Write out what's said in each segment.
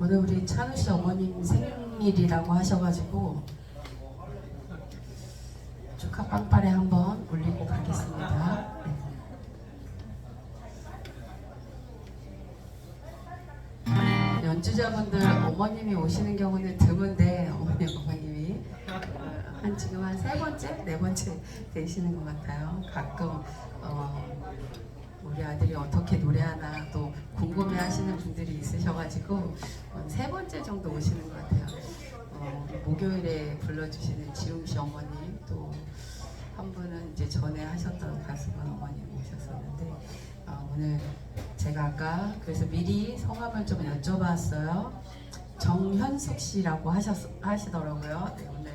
오늘 우리 찬우 씨 어머님 생일이라고 하셔가지고 축하 빵빠레 한번 올리고 가겠습니다. 네. 연주자분들 어머님이 오시는 경우는 드문데 어머니 어머님이 어, 한 지금 한 세 번째 네 번째 되시는 것 같아요. 가끔 어, 우리 아들이 어떻게 노래하나 또 궁금해 하시는 분들이 있으셔가지고 어, 세 번째 정도 오시는 것 같아요. 어, 목요일에 불러주시는 지웅 씨 어머님 또 한 분은 이제 전에 하셨던 가수분 어머님 오셨었는데 어, 오늘 제가 아까 그래서 미리 성함을 좀 여쭤봤어요. 정현숙 씨라고 하셨, 하시더라고요. 네, 오늘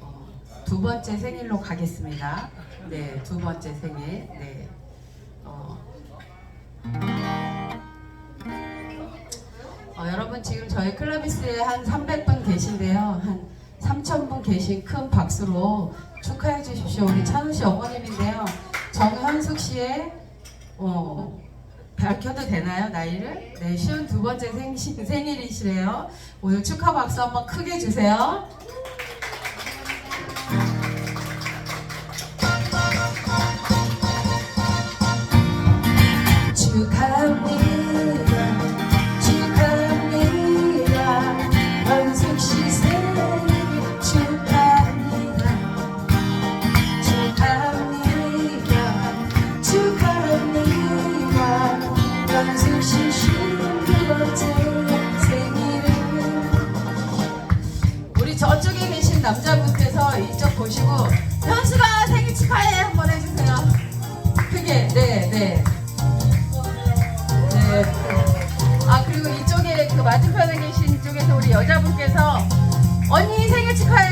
어, 두 번째 생일로 가겠습니다. 네, 두 번째 생일. 네. 어, 어, 여러분 지금 저희 클라비스에 한 300분 계신데요. 한 3,000분 계신 큰 박수로 축하해 주십시오. 우리 찬우 씨 어머님인데요. 정현숙 씨의 어, 밝혀도 되나요 나이를? 네, 쉬운 두 번째 생, 생일이시래요. 오늘 축하 박수 한번 크게 주세요. 남자분께서 이쪽 보시고 현수가 생일 축하해 한번 해주세요. 크게 네 네. 네. 아 그리고 이쪽에 그 맞은편에 계신 쪽에서 우리 여자분께서 언니 생일 해주세요.